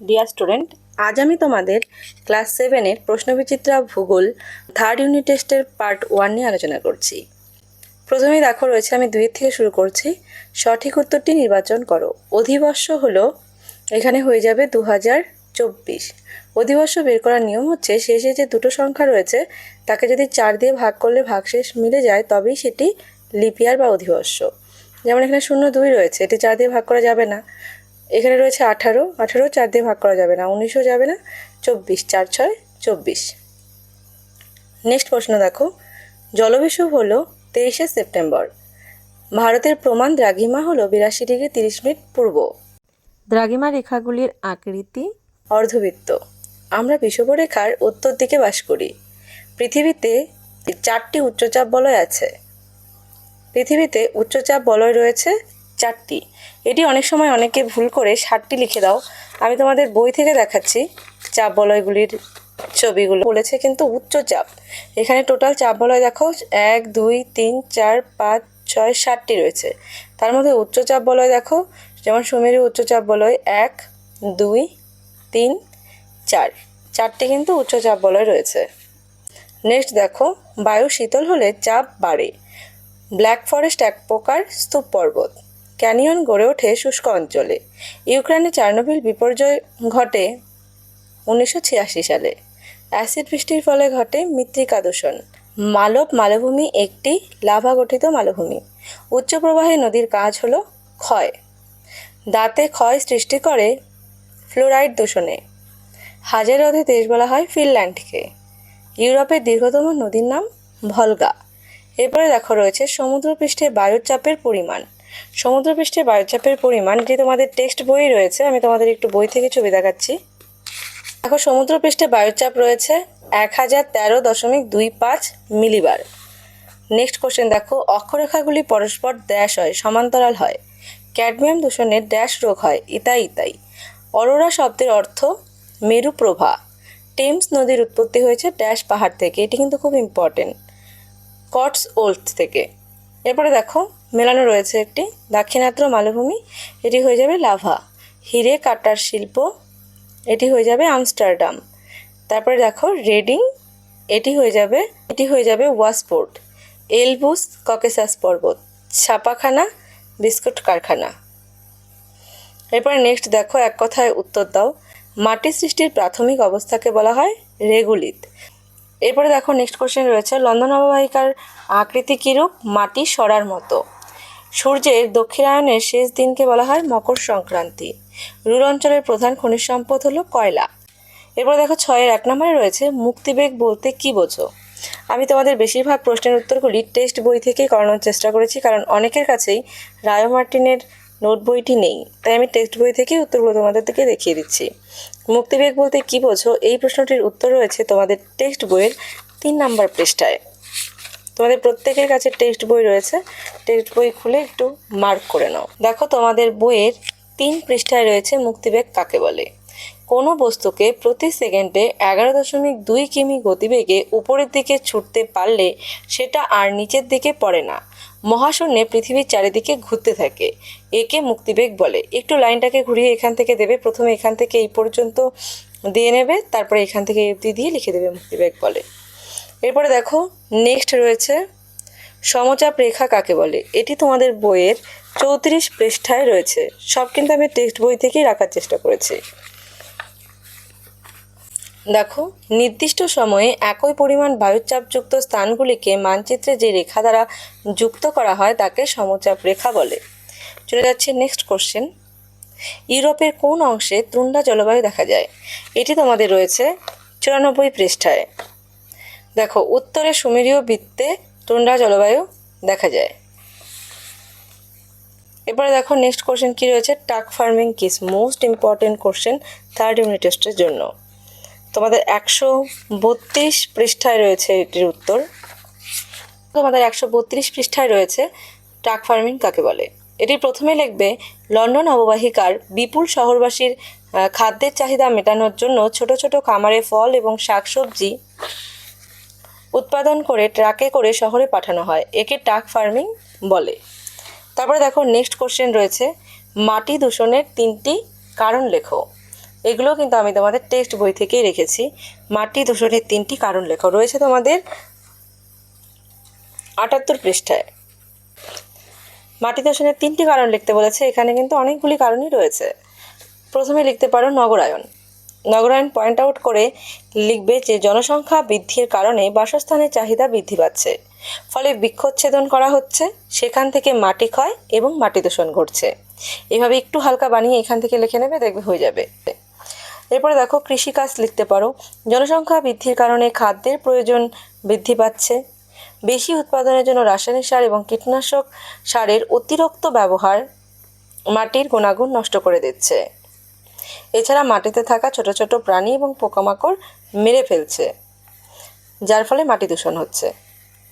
Dear student আজ আমি তোমাদের ক্লাস সেভেনের প্রশ্নবিচিত্রা ভূগোল থার্ড ইউনিট টেস্টের পার্ট ওয়ান নিয়ে আলোচনা করছি। প্রথমেই দেখো রয়েছে আমি দুইয়ের থেকে শুরু করছি। সঠিক উত্তরটি নির্বাচন করো। অধিবর্ষ হলো, এখানে হয়ে যাবে দু হাজার চব্বিশ। অধিবর্ষ বের করার নিয়ম হচ্ছে শেষে যে দুটো সংখ্যা রয়েছে, তাকে যদি চার দিয়ে ভাগ করলে ভাগশেষ মিলে যায়, তবেই সেটি লিপিয়ার বা অধিবর্ষ। যেমন এখানে শূন্য দুই রয়েছে, এটি চার দিয়ে ভাগ করা যাবে না। এখানে রয়েছে আঠারো। আঠারো চার দিয়ে ভাগ করা যাবে না। উনিশও যাবে না। চব্বিশ। চার ছয় চব্বিশ। নেক্সট প্রশ্ন দেখো। জলবিষুব হলো তেইশে সেপ্টেম্বর। ভারতের প্রমাণ দ্রাঘিমা হলো বিরাশি ডিগ্রি তিরিশ মিনিট পূর্ব। দ্রাঘিমা রেখাগুলির আকৃতি? অর্ধবৃত্ত। আমরা বিষুবরেখার উত্তর দিকে বাস করি। পৃথিবীতে চারটি উচ্চচাপ বলয় আছে। পৃথিবীতে উচ্চচাপ বলয় রয়েছে চারটি। এটি অনেক সময় অনেকে ভুল করে ষাটটি লিখে দাও। আমি তোমাদের বই থেকে দেখাচ্ছি। চাপ বলয়গুলির ছবিগুলো বলেছে কিন্তু উচ্চচাপ এখানে টোটাল চাপ বলয় দেখো, এক, দুই, তিন, চার, পাঁচ, ছয় ষাটটি রয়েছে। তার মধ্যে উচ্চচাপ বলয় দেখো, যেমন সুমেরু উচ্চচাপ বলয় এক, দুই, তিন, চার। চারটি কিন্তু উচ্চচাপ বলয় রয়েছে। নেক্সট দেখো, বায়ু শীতল হলে চাপ বাড়ে। ব্ল্যাক ফরেস্ট এক প্রকার স্তূপ পর্বত ক্যানিয়ন গড়ে ওঠে শুষ্ক অঞ্চলে। ইউক্রেনে চার্নোবিল বিপর্যয় ঘটে উনিশশো ছিয়াশি সালে। অ্যাসিড বৃষ্টির ফলে ঘটে মৃত্তিকা দূষণ। মালব মালভূমি একটি লাভা গঠিত মালভূমি। উচ্চ প্রবাহী নদীর কাজ হলো ক্ষয়। দাঁতে ক্ষয় সৃষ্টি করে ফ্লোরাইড দূষণে। হাজার হ্রদে দেশ বলা হয় ফিনল্যান্ডকে। ইউরোপের দীর্ঘতম নদীর নাম ভলগা। এরপরে দেখো রয়েছে সমুদ্রপৃষ্ঠে বায়ুর চাপের পরিমাণ। সমুদ্রপৃষ্ঠে বায়ুর চাপের পরিমাণ যেটি তোমাদের টেক্সট বই রয়েছে, আমি তোমাদের একটু বই থেকে ছবি দেখাচ্ছি। দেখো, সমুদ্রপৃষ্ঠে বায়ুর চাপ রয়েছে এক হাজার তেরো দশমিক দুই পাঁচ মিলিবার। নেক্সট কোশ্চেন দেখো, অক্ষরেখাগুলি পরস্পর ড্যাশ হয়, সমান্তরাল হয়। ক্যাডমিয়াম দূষণের ড্যাশ রোগ হয়, ইতাই ইতাই। অরোরা শব্দের অর্থ মেরু প্রভা টেমস নদীর উৎপত্তি হয়েছে ড্যাশ পাহাড় থেকে, এটি কিন্তু খুব ইম্পর্টেন্ট কটস ওল্ড থেকে। এরপরে দেখো, মেলানো রয়েছে একটি দাক্ষিণাত্য মালভূমি। এটি হয়ে যাবে লাভা, হিরে কাটার শিল্প। এটি হয়ে যাবে আমস্টারডাম। তারপরে দেখো, রেডিং। এটি হয়ে যাবে, এটি হয়ে যাবে ওয়াসপোর্ট, এলবুস ককেসাস পর্বত, ছাপাখানা, বিস্কুট কারখানা। এরপরে নেক্সট দেখো, এক কথায় উত্তর দাও। মাটি সৃষ্টির প্রাথমিক অবস্থাকে বলা হয় রেগুলিত। এরপরে দেখো নেক্সট কোশ্চেন রয়েছে, লন্ডন অববাহিকার আকৃতি কীরূপ? মাটি সরার মতো। সূর্যের দক্ষিণায়নের শেষ দিনকে বলা হয় মকর সংক্রান্তি। রুর অঞ্চলের প্রধান খনিজ সম্পদ হলো কয়লা। এরপর দেখো ছয়ের এক নম্বরে রয়েছে, মুক্তিবেগ বলতে কি বোঝো? আমি তোমাদের বেশিরভাগ প্রশ্নের উত্তরগুলি টেক্সট বই থেকেই করানোর চেষ্টা করেছি, কারণ অনেকের কাছেই রায় মার্টিনের নোট বইটি নেই। তাই আমি টেক্সট বই থেকেই উত্তরগুলো তোমাদের থেকে দেখিয়ে দিচ্ছি। মুক্তিবেগ বলতে কি বোঝো? এই প্রশ্নটির উত্তর রয়েছে তোমাদের টেক্সট বইয়ের তিন নাম্বার পৃষ্ঠায়। তোমাদের প্রত্যেকের কাছে টেক্সট বই রয়েছে। টেক্সট বই খুলে একটু মার্ক করে নাও। দেখো তোমাদের বইয়ের তিন পৃষ্ঠায় রয়েছে মুক্তিবেগ কাকে বলে? কোনো বস্তুকে প্রতি সেকেন্ডে এগারো দশমিক দুই কিমি গতিবেগে উপরের দিকে ছুটতে পারলে সেটা আর নিচের দিকে পড়ে না। মহাশূন্যে পৃথিবীর চারিদিকে ঘুরতে থাকে। একে মুক্তিবেগ বলে। একটু লাইনটাকে ঘুরিয়ে এখান থেকে দেবে। প্রথমে এখান থেকে এই পর্যন্ত দিয়ে নেবে। তারপরে এখান থেকে অবধি দিয়ে লিখে দেবে মুক্তিবেগ বলে। এরপরে দেখো নেক্সট রয়েছে, সমচাপ রেখা কাকে বলে? এটি তোমাদের বইয়ের চৌত্রিশ পৃষ্ঠায় রয়েছে। সব কিন্তু আমি টেক্সট বই থেকেই রাখার চেষ্টা করেছি। দেখো, নির্দিষ্ট সময়ে একই পরিমাণ বায়ুচাপযুক্ত স্থানগুলিকে মানচিত্রে যে রেখা দ্বারা যুক্ত করা হয় তাকে সমচাপ রেখা বলে। চলে যাচ্ছে নেক্সট কোশ্চেন ইউরোপের কোন অংশে তুন্ডা জলবায়ু দেখা যায়? এটি তোমাদের রয়েছে চুরানব্বই পৃষ্ঠায়। দেখো, উত্তরে সুমেরীয় বৃত্তে তুন্ডা জলবায়ু দেখা যায়। এবারে দেখো নেক্সট কোশ্চেন কী রয়েছে? Truck farming kiss most important question third unit টেস্টের জন্য। তোমাদের একশো বত্রিশ পৃষ্ঠায় রয়েছে এটির উত্তর। তোমাদের একশো বত্রিশ পৃষ্ঠায় রয়েছে ট্রাক ফার্মিং কাকে বলে? এটি প্রথমে লিখবে, লন্ডন অববাহিকার বিপুল শহরবাসীর খাদ্যের চাহিদা মেটানোর জন্য ছোট ছোট খামারে ফল এবং শাকসবজি উৎপাদন করে ট্রাকে করে শহরে পাঠানো হয়। একে ট্রাক ফার্মিং বলে। তারপরে দেখো, নেক্সট কোশ্চেন রয়েছে, মাটি দূষণের তিনটি কারণ লেখো। এগুলো কিন্তু আমি তোমাদের টেক্সট বই থেকেই রেখেছি। মাটি দূষণের তিনটি কারণ লেখা। রয়েছে তোমাদের আটাত্তর পৃষ্ঠায়। মাটি দূষণের তিনটি কারণ লিখতে বলেছে। এখানে কিন্তু অনেকগুলি কারণই রয়েছে। প্রথমে লিখতে পারো নগরায়ন। নগরায়ন পয়েন্ট আউট করে লিখবে যে জনসংখ্যা বৃদ্ধির কারণে বাসস্থানের চাহিদা বৃদ্ধি পাচ্ছে। ফলে বৃক্ষচ্ছেদন করা হচ্ছে। সেখান থেকে মাটি ক্ষয় এবং মাটি দূষণ ঘটছে। এভাবে একটু হালকা বানিয়ে এখান থেকে লিখে নেবে, দেখবে হয়ে যাবে। এরপরে দেখো কৃষিকাজ লিখতে পারো। জনসংখ্যা বৃদ্ধির কারণে খাদ্যের প্রয়োজন বৃদ্ধি পাচ্ছে। বেশি উৎপাদনের জন্য রাসায়নিক সার এবং কীটনাশক সারের অতিরিক্ত ব্যবহার মাটির গুণাগুণ নষ্ট করে দিচ্ছে। এছাড়া মাটিতে থাকা ছোট ছোট প্রাণী এবং পোকামাকড় মেরে ফেলছে, যার ফলে মাটি দূষণ হচ্ছে।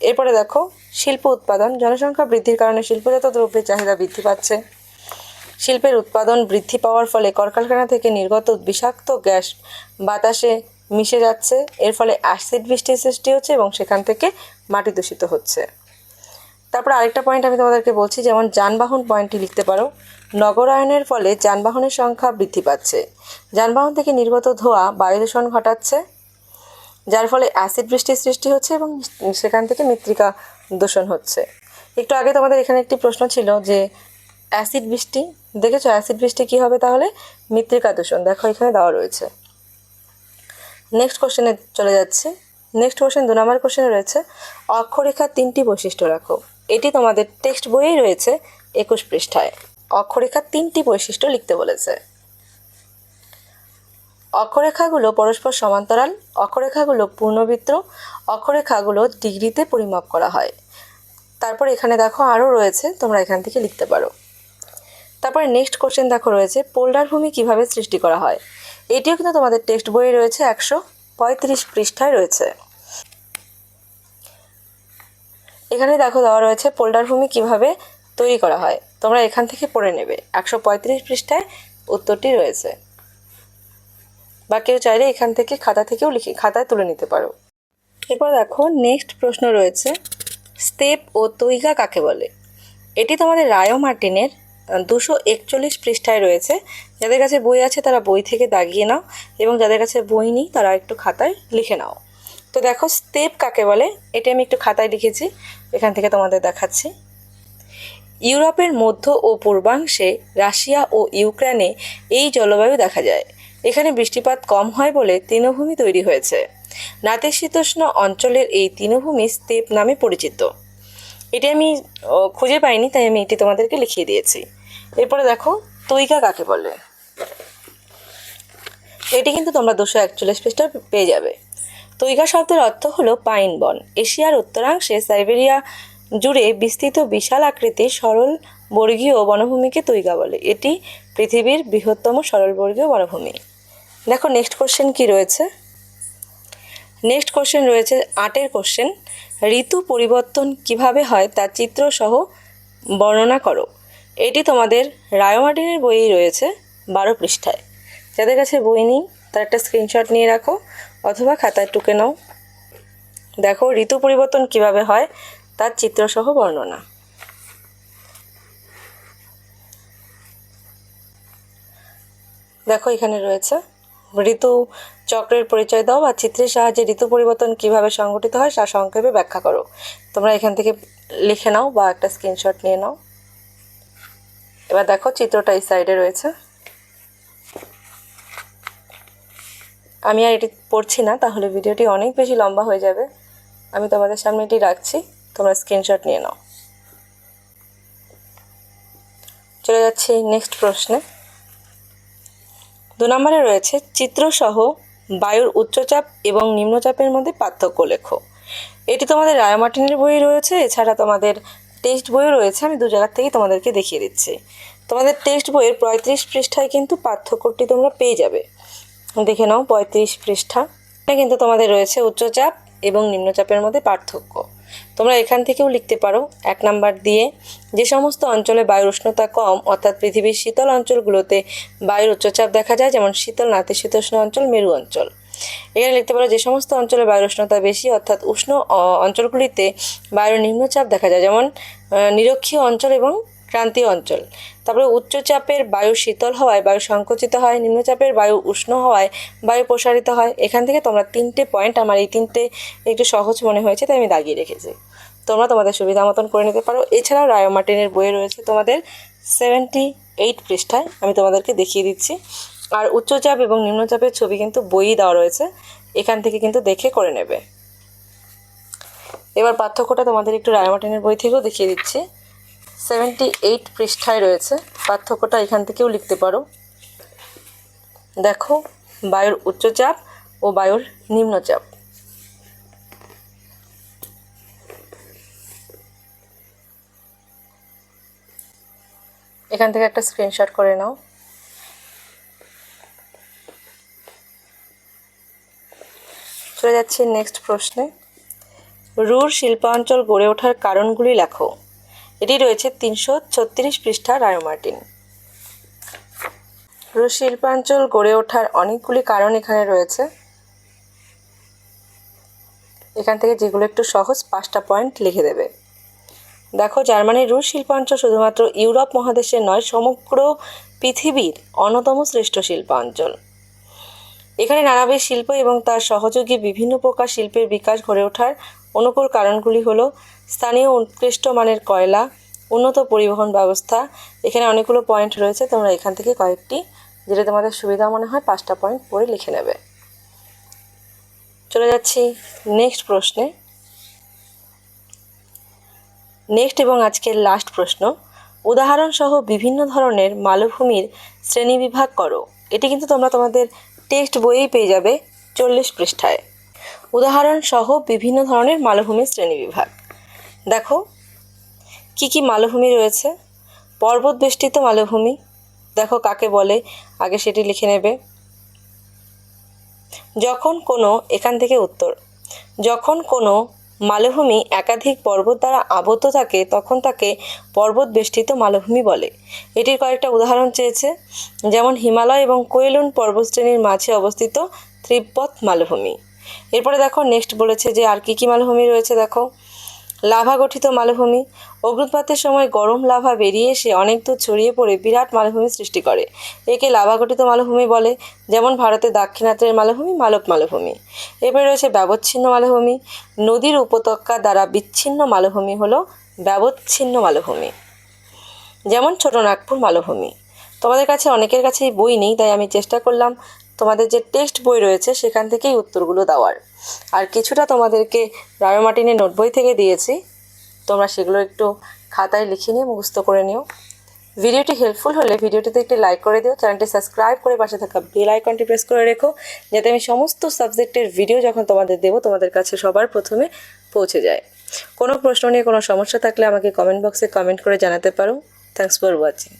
এরপরে দেখো শিল্প উৎপাদন। জনসংখ্যা বৃদ্ধির কারণে শিল্পজাত দ্রব্যের চাহিদা বৃদ্ধি পাচ্ছে। শিল্পের উৎপাদন বৃদ্ধি পাওয়ার ফলে কলকারখানা থেকে নির্গত বিষাক্ত গ্যাস বাতাসে মিশে যাচ্ছে। এর ফলে অ্যাসিড বৃষ্টির সৃষ্টি হচ্ছে এবং সেখান থেকে মাটি দূষিত হচ্ছে। তারপর আরেকটা পয়েন্ট আমি তোমাদেরকে বলছি, যেমন যানবাহন পয়েন্টটি লিখতে পারো। নগরায়নের ফলে যানবাহনের সংখ্যা বৃদ্ধি পাচ্ছে। যানবাহন থেকে নির্গত ধোঁয়া, বায়ু দূষণ ঘটাচ্ছে, যার ফলে অ্যাসিড বৃষ্টির সৃষ্টি হচ্ছে এবং সেখান থেকে মৃত্তিকা দূষণ হচ্ছে। একটু আগে তোমাদের এখানে একটি প্রশ্ন ছিল যে, অ্যাসিড বৃষ্টি দেখেছ? অ্যাসিড বৃষ্টি কী হবে তাহলে? মৃত্তিকা দূষণ। দেখো, এখানে দেওয়া রয়েছে। নেক্সট কোশ্চেনে চলে যাচ্ছে। নেক্সট কোশ্চেন দু নম্বর কোশ্চেনে রয়েছে। অক্ষরেখার তিনটি বৈশিষ্ট্য রাখো। এটি তোমাদের টেক্সট বইয়েই রয়েছে একুশ পৃষ্ঠায়। অক্ষরেখার তিনটি বৈশিষ্ট্য লিখতে বলেছে। অক্ষরেখাগুলো পরস্পর সমান্তরাল, অক্ষরেখাগুলো পূর্ণবৃত্ত, অক্ষরেখাগুলো ডিগ্রিতে পরিমাপ করা হয়। তারপর এখানে দেখো আরও রয়েছে, তোমরা এখান থেকে লিখতে পারো। তারপরে নেক্সট কোশ্চেন দেখো রয়েছে পোল্ডার ভূমি কীভাবে সৃষ্টি করা হয়? এটিও কিন্তু তোমাদের টেক্সট বইয়ে রয়েছে, একশো পঁয়ত্রিশ পৃষ্ঠায় রয়েছে। এখানে দেখো দেওয়া রয়েছে পোল্ডার ভূমি কীভাবে তৈরি করা হয়? তোমরা এখান থেকে পড়ে নেবে, একশো পঁয়ত্রিশ পৃষ্ঠায় উত্তরটি রয়েছে। বা কেউ চাইলে এখান থেকে খাতা থেকেও লিখে, খাতায় তুলে নিতে পারো। এরপর দেখো নেক্সট প্রশ্ন রয়েছে স্টেপ ও তৈগা কাকে বলে? এটি তোমাদের রায়ো মার্টিনের দুশো একচল্লিশ পৃষ্ঠায় রয়েছে। যাদের কাছে বই আছে তারা বই থেকে দাগিয়ে নাও এবং যাদের কাছে বই নেই তারা একটু খাতায় লিখে নাও। তো দেখো স্টেপ কাকে বলে? এটি আমি একটু খাতায় লিখেছি, এখান থেকে তোমাদের দেখাচ্ছি। ইউরোপের মধ্য ও পূর্বাংশে রাশিয়া ও ইউক্রেনে এই জলবায়ু দেখা যায়। এখানে বৃষ্টিপাত কম হয় বলে তৃণভূমি তৈরি হয়েছে। নাতিশীতোষ্ণ অঞ্চলের এই তৃণভূমি স্টেপ নামে পরিচিত। এটি আমি খুঁজে পাইনি, তাই আমি এটি তোমাদেরকে লিখিয়ে দিয়েছি। এরপরে দেখো তৈকা কাকে বলে? এটি কিন্তু তোমরা দুশো একচল্লিশ পৃষ্ঠা পেয়ে যাবে। তৈগা শব্দের অর্থ হলো পাইন বন। এশিয়ার উত্তরাংশে সাইবেরিয়া জুড়ে বিস্তৃত বিশাল আকৃতির সরল বর্গীয় বনভূমিকে তৈগা বলে। এটি পৃথিবীর বৃহত্তম সরলবর্গীয় বনভূমি। দেখো নেক্সট কোশ্চেন কি রয়েছে? নেক্সট কোশ্চেন রয়েছে, আটের কোশ্চেন ঋতু পরিবর্তন কীভাবে হয় তার চিত্র সহ বর্ণনা করো। এটি তোমাদের রায়োমার্টিনের বইয়েই রয়েছে, বারো পৃষ্ঠায়। যাদের কাছে বই নেই, তার একটা স্ক্রিনশট নিয়ে রাখো, অথবা খাতায় টুকে নাও। দেখো, ঋতু পরিবর্তন কীভাবে হয় তার চিত্রসহ বর্ণনা। দেখো, এখানে রয়েছে ঋতু চক্রের পরিচয় দাও বা চিত্রের সাহায্যে ঋতু পরিবর্তন কীভাবে সংঘটিত হয় তা সংক্ষেপে ব্যাখ্যা করো। তোমরা এখান থেকে লিখে নাও বা একটা স্ক্রিনশট নিয়ে নাও। এবার দেখো চিত্রটা এই সাইডে রয়েছে। আমি আর এটি পড়ছি না, তাহলে ভিডিওটি অনেক বেশি লম্বা হয়ে যাবে। আমি তোমাদের সামনে এটি রাখছি, তোমরা স্ক্রিনশট নিয়ে নাও। চলে যাচ্ছি নেক্সট প্রশ্নে। দু নম্বরে রয়েছে চিত্রসহ, বায়ুর উচ্চচাপ এবং নিম্নচাপের মধ্যে পার্থক্য লেখো। এটি তোমাদের রায়মার্টিনের বই রয়েছে, এছাড়া তোমাদের টেক্সট বইও রয়েছে, আমি দু জায়গার থেকেই তোমাদেরকে দেখিয়ে দিচ্ছি। তোমাদের টেক্সট বইয়ের পঁয়ত্রিশ পৃষ্ঠায় কিন্তু পার্থক্যটি তোমরা পেয়ে যাবে। দেখে নাও পঁয়ত্রিশ পৃষ্ঠা। এখানে কিন্তু তোমাদের রয়েছে উচ্চচাপ এবং নিম্নচাপের মধ্যে পার্থক্য। তোমরা এখান থেকেও লিখতে পারো। এক নাম্বার দিয়ে, যে সমস্ত অঞ্চলে বায়ুর উষ্ণতা কম, অর্থাৎ পৃথিবীর শীতল অঞ্চলগুলোতে বায়ুর উচ্চচাপ দেখা যায়, যেমন শীতল নাতিশীতোষ্ণ অঞ্চল, মেরু অঞ্চল। এখানে লিখতে পারো যে সমস্ত অঞ্চলে বায়ুর উষ্ণতা বেশি, অর্থাৎ উষ্ণ অঞ্চলগুলিতে বায়ুর নিম্নচাপ দেখা যায়, যেমন নিরক্ষীয় অঞ্চল এবং ক্রান্তীয় অঞ্চল। তারপরে উচ্চচাপের বায়ু শীতল হওয়ায়, বায়ু সংকুচিত হয় নিম্নচাপের বায়ু উষ্ণ হওয়ায় বায়ু প্রসারিত হয়। এখান থেকে তোমরা তিনটে পয়েন্ট আমার এই তিনটে একটু সহজ মনে হয়েছে, তাই আমি দাগিয়ে রেখেছি। তোমরা তোমাদের সুবিধা মতন করে নিতে পারো। এছাড়াও রায় মার্টিনের বইয়ে রয়েছে তোমাদের সেভেন্টি এইট পৃষ্ঠায়, আমি তোমাদেরকে দেখিয়ে দিচ্ছি। আর উচ্চচাপ এবং নিম্নচাপের ছবি কিন্তু বইই দেওয়া রয়েছে। এখান থেকে কিন্তু দেখে করে নেবে। এবার পার্থক্যটা তোমাদের একটু রায়মার্টিনের বই থেকেও দেখিয়ে দিচ্ছি। সেভেন্টি এইট পৃষ্ঠায় রয়েছে। পার্থক্যটা এখান থেকেও লিখতে পারো। দেখো, বায়ুর উচ্চচাপ ও বায়ুর নিম্নচাপ। এখান থেকে একটা স্ক্রিনশট করে নাও। চলে যাচ্ছি নেক্সট প্রশ্নে। রুর শিল্পাঞ্চল গড়ে ওঠার কারণগুলি লেখো। এটি রয়েছে তিনশো ছত্রিশ পৃষ্ঠা রায় মার্টিন। রুশ শিল্পাঞ্চল গড়ে ওঠার অনেকগুলি কারণ এখানে রয়েছে। এখান থেকে যেগুলো একটু সহজ, পাঁচটা পয়েন্ট লিখে দেবে। দেখো, জার্মানির রুশ শিল্পাঞ্চল শুধুমাত্র ইউরোপ মহাদেশের নয়, সমগ্র পৃথিবীর অন্যতম শ্রেষ্ঠ শিল্পাঞ্চল। এখানে নানাবিধ শিল্প এবং তার সহযোগী বিভিন্ন প্রকার শিল্পের বিকাশ গড়ে ওঠার অনুকূল কারণগুলি হলো স্থানীয় উৎকৃষ্ট মানের কয়লা, উন্নত পরিবহন ব্যবস্থা, এখানে অনেকগুলো পয়েন্ট রয়েছে, তোমরা এখান থেকে কয়েকটি, যেটা তোমাদের সুবিধা মনে হয় পাঁচটা পয়েন্ট পড়ে লিখে নেবে। চলে যাচ্ছি নেক্সট প্রশ্নে। নেক্সট এবং আজকের লাস্ট প্রশ্ন, উদাহরণসহ বিভিন্ন ধরনের মালভূমির শ্রেণীবিভাগ করো। এটি কিন্তু তোমরা তোমাদের টেক্সট বইয়েই পেয়ে যাবে চল্লিশ পৃষ্ঠায়। উদাহরণসহ বিভিন্ন ধরনের মালভূমির শ্রেণীবিভাগ। দেখো, কি কি মালভূমি রয়েছে। পর্বত বেষ্টিত মালভূমি। দেখো কাকে বলে, আগে সেটি লিখে নেবে। যখন কোনো, এখান থেকে উত্তর। যখন কোনো মালভূমি একাধিক পর্বত দ্বারা আবদ্ধ থাকে, তখন তাকে পর্বত বেষ্টিত মালভূমি বলে। এটির কয়েকটা উদাহরণ চেয়েছে, যেমন হিমালয় এবং কোয়েলুন পর্বতশ্রেণীর মাঝে অবস্থিত ত্রিব্বত মালভূমি। এরপরে দেখো, নেক্সট বলেছে যে আর কী কী মালভূমি রয়েছে, দেখো। লাভা গঠিত মালভূমি। অগ্নুৎপাতের সময় গরম লাভা বেরিয়ে এসে অনেক দূর ছড়িয়ে পড়ে বিরাট মালভূমি সৃষ্টি করে। একে লাভা গঠিত মালভূমি বলে, যেমন ভারতের দাক্ষিণাত্যের মালভূমি মালব মালভূমি। এরপরে রয়েছে ব্যবচ্ছিন্ন মালভূমি। নদীর উপত্যকা দ্বারা বিচ্ছিন্ন মালভূমি হলো ব্যবচ্ছিন্ন মালভূমি। যেমন ছোট নাগপুর মালভূমি। তোমাদের কাছে অনেকের কাছেই বই নেই, তাই আমি চেষ্টা করলাম তোমাদের যে টেক্সট বই রয়েছে, সেখান থেকেই উত্তরগুলো দেওয়ার। আর কিছুটা তোমাদেরকে রায় মার্টিনের নোট বই থেকে দিয়েছি। তোমরা সেগুলো একটু খাতায় লিখে নিয়ে মুখস্থ করে নিও। ভিডিওটি হেল্পফুল হলে ভিডিওটিতে একটি লাইক করে দিও। চ্যানেলটি সাবস্ক্রাইব করে পাশে থাকা বেল আইকনটি প্রেস করে রেখো, যাতে আমি সমস্ত সাবজেক্টের ভিডিও যখন তোমাদের দেবো, তোমাদের কাছে সবার প্রথমে পৌঁছে যায়। কোনো প্রশ্ন নিয়ে কোনো সমস্যা থাকলে আমাকে কমেন্ট বক্সে কমেন্ট করে জানাতে পারো। Thanks for watching